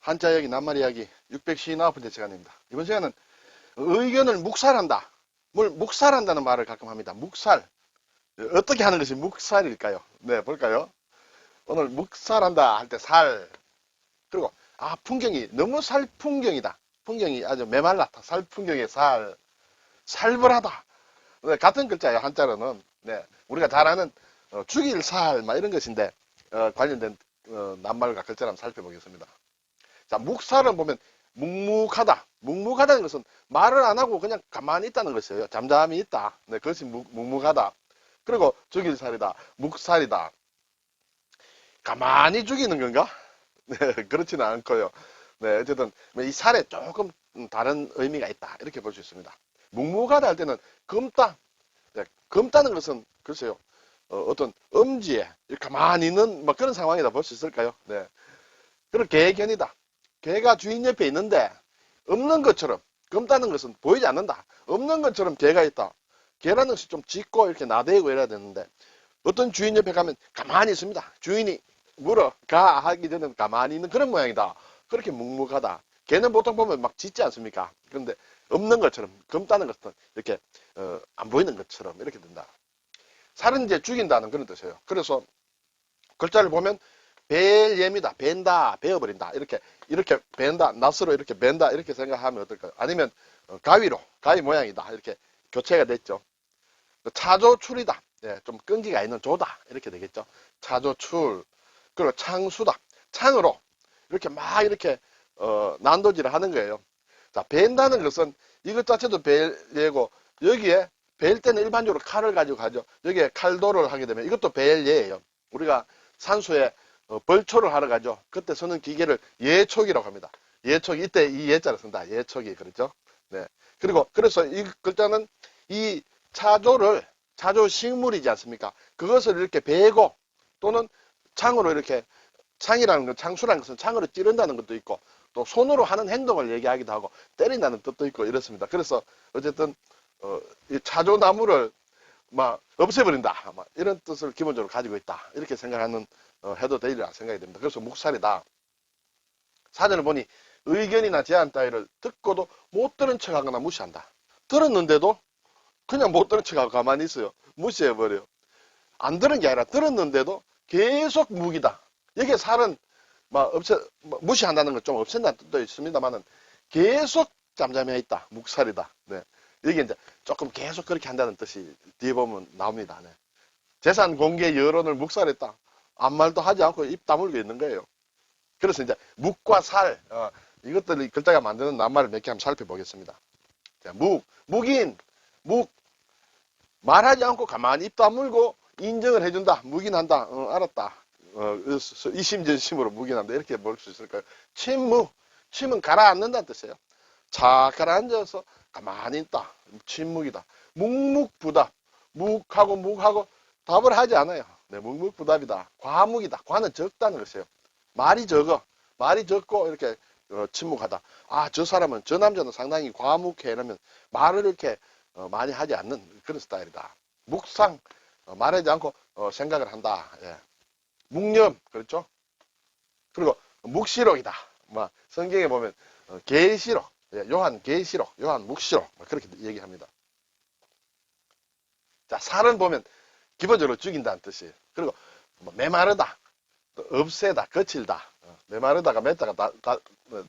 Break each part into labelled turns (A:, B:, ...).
A: 한자 이야기, 낱말 이야기 659번째 시간입니다. 이번 시간은 의견을 묵살한다. 뭘 묵살한다는 말을 가끔 합니다. 묵살. 어떻게 하는 것이 묵살일까요? 네, 볼까요? 오늘 묵살한다 할 때 살. 그리고 아, 풍경이 너무 살 풍경이다. 풍경이 아주 메말랐다. 살 풍경의 살. 살벌하다. 네, 같은 글자예요. 한자로는. 네, 우리가 잘 아는 어, 죽일 살, 막 이런 것인데 어, 관련된 어, 낱말과 글자를 한번 살펴보겠습니다. 자, 묵살은 보면 묵묵하다. 묵묵하다는 것은 말을 안 하고 그냥 가만히 있다는 것이에요. 잠잠히 있다. 네, 그것이 묵, 묵묵하다. 그리고 죽일 살이다. 묵살이다. 가만히 죽이는 건가? 네, 그렇지는 않고요. 네, 어쨌든 뭐이 살에 조금 다른 의미가 있다. 이렇게 볼 수 있습니다. 묵묵하다 할 때는 검다. 네, 검다는 것은 글쎄요. 어, 떤 이렇게 가만히 있는 뭐 그런 상황이다 볼 수 있을까요? 네. 그리고 개견이다. 개가 주인 옆에 있는데 없는 것처럼 검다는 것은 보이지 않는다. 없는 것처럼 개가 있다. 개라는 것이 좀 짖고 이렇게 나대고 이래야 되는데 어떤 주인 옆에 가면 가만히 있습니다. 주인이 물어 가 하기 전에 가만히 있는 그런 모양이다. 그렇게 묵묵하다. 개는 보통 보면 막 짖지 않습니까? 그런데 없는 것처럼 검다는 것은 이렇게 어, 안 보이는 것처럼 이렇게 된다. 살은 이제 죽인다는 그런 뜻이에요. 그래서 글자를 보면 벨예미다, 벤다, 베어버린다 이렇게 이렇게 벤다, 낫으로 이렇게 벤다 이렇게 생각하면 어떨까요? 아니면 어, 가위로 가위 모양이다 이렇게 교체가 됐죠. 차조출이다, 예, 좀 끈기가 있는 조다 이렇게 되겠죠. 차조출 그리고 창수다, 창으로 이렇게 막 이렇게 어, 난도질을 하는 거예요. 자, 벤다는 것은 이것 자체도 벨예고 여기에 벨 때는 일반적으로 칼을 가지고 가죠. 여기에 칼도를 하게 되면 이것도 벨예예요. 우리가 산소에 어, 벌초를 하러 가죠. 그때 쓰는 기계를 예촉이라고 합니다. 예촉 이때 이 예자를 쓴다. 예촉이 그렇죠. 네. 그리고 그래서 이 글자는 이 차조를 차조 식물이지 않습니까? 그것을 이렇게 베고 또는 창으로 이렇게 창이라는 건 창수라는 것은 창으로 찌른다는 것도 있고 또 손으로 하는 행동을 얘기하기도 하고 때린다는 뜻도 있고 이렇습니다. 그래서 어쨌든 어, 이 차조나무를 막 없애버린다. 막 이런 뜻을 기본적으로 가지고 있다. 이렇게 생각하는 어, 해도 되리라 생각이 됩니다. 그래서 묵살이다. 사전을 보니 의견이나 제안 따위를 듣고도 못 들은 척하거나 무시한다. 들었는데도 그냥 못 들은 척하고 가만히 있어요. 무시해버려요. 안 들은 게 아니라 들었는데도 계속 무기다. 여기에 살은 막 없애, 뭐 무시한다는 건 좀 없앤다는 뜻도 있습니다만은 계속 잠잠해 있다. 묵살이다. 네. 여기 이제 조금 계속 그렇게 한다는 뜻이 뒤에 보면 나옵니다. 네. 재산 공개 여론을 묵살했다. 아무 말도 하지 않고 입 다물고 있는 거예요. 그래서 이제 묵과 살, 어, 이것들이 글자가 만드는 낱말을 몇 개 한번 살펴보겠습니다. 자, 묵, 묵인, 묵. 말하지 않고 가만히 입 다물고 인정을 해준다. 묵인한다. 어, 알았다. 어, 이심전심으로 묵인한다. 이렇게 볼 수 있을까요? 침묵. 침은 가라앉는다는 뜻이에요. 자, 가라앉아서 가만히 있다. 침묵이다. 묵묵부답. 묵하고 묵하고 답을 하지 않아요. 네, 묵묵부답이다. 과묵이다. 과는 적다는 것이에요. 말이 적어. 말이 적고 이렇게 어, 침묵하다. 아, 저 사람은, 저 남자는 상당히 과묵해. 이러면 말을 이렇게 어, 많이 하지 않는 그런 스타일이다. 묵상. 어, 말하지 않고 어, 생각을 한다. 예. 묵념. 그렇죠? 그리고 묵시록이다. 뭐, 성경에 보면 어, 계시록. 예, 요한 계시록, 요한 묵시록 뭐 그렇게 얘기합니다. 자, 살은 보면 기본적으로 죽인다는 뜻이에요. 그리고 뭐 메마르다, 또 없애다, 거칠다. 어, 메마르다가 맺다가 다, 다, 어,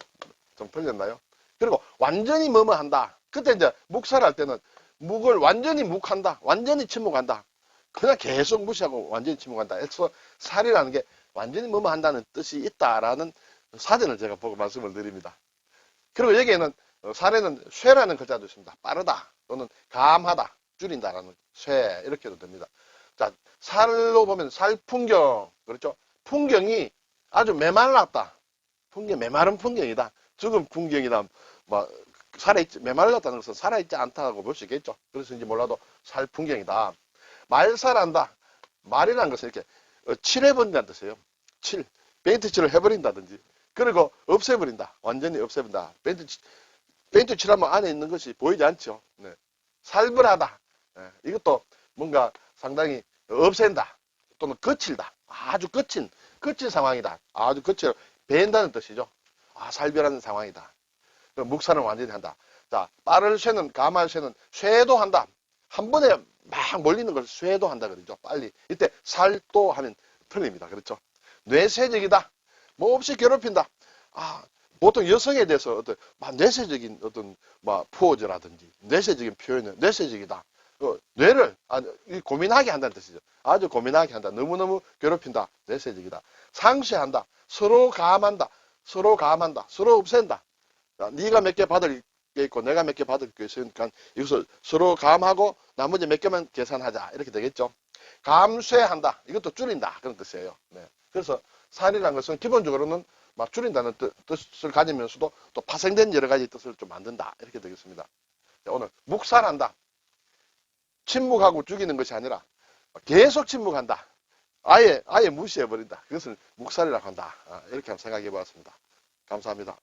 A: 좀 풀렸나요? 그리고 완전히 뭐뭐 한다. 그때 이제 묵살할 때는 묵을 완전히 묵한다. 완전히 침묵한다. 그냥 계속 무시하고 완전히 침묵한다. 그래서 살이라는 게 완전히 뭐뭐 한다는 뜻이 있다라는 사전을 제가 보고 말씀을 드립니다. 그리고 여기에는 어, 살에는 쇠라는 글자도 있습니다. 빠르다 또는 감하다 줄인다라는 쇠 이렇게도 됩니다. 자 살로 보면 살 풍경 그렇죠? 풍경이 아주 메말랐다. 풍경 메마른 풍경이다. 죽은 풍경이다. 뭐 살아있지 메말랐다는 것은 살아있지 않다고 볼 수 있겠죠. 그래서인지 몰라도 살 풍경이다. 말살한다. 말이라는 것은 이렇게 어, 칠해버린다는 뜻이에요. 칠 페인트 칠을 해버린다든지 그리고 없애버린다. 완전히 없애버린다. 페인트, 치- 페인트 칠하면 안에 있는 것이 보이지 않죠. 네. 살벌하다. 네. 이것도 뭔가 상당히 없앤다. 또는 거칠다. 아주 거친, 거친 상황이다. 아주 거칠, 벤다는 뜻이죠. 아, 살벌한 상황이다. 그럼 묵살은 완전히 한다. 자, 빠를 쇠는, 가말 쇠는 쇠도 한다. 한 번에 막 몰리는 걸 쇠도 한다 그러죠. 빨리. 이때 살도 하면 틀립니다. 그렇죠? 뇌세적이다. 뭐 없이 괴롭힌다. 아, 보통 여성에 대해서 어떤 막 뇌세적인 어떤 막 포즈라든지 뇌세적인 표현은 뇌세적이다. 어, 뇌를 고민하게 한다는 뜻이죠. 아주 고민하게 한다. 너무너무 괴롭힌다. 뇌세적이다. 상쇄한다. 서로 감한다. 서로 감한다. 서로 없앤다. 자, 네가 몇 개 받을 게 있고 내가 몇 개 받을 게 있으니까 이것을 서로 감하고 나머지 몇 개만 계산하자. 이렇게 되겠죠. 감쇄한다. 이것도 줄인다. 그런 뜻이에요. 네. 그래서 살이라는 것은 기본적으로는 막 줄인다는 뜻, 뜻을 가지면서도 또 파생된 여러 가지 뜻을 좀 만든다. 이렇게 되겠습니다. 자, 오늘 묵살한다. 침묵하고 죽이는 것이 아니라 계속 침묵한다. 아예, 아예 무시해버린다. 그것을 묵살이라고 한다. 아, 이렇게 한번 생각해 보았습니다. 감사합니다.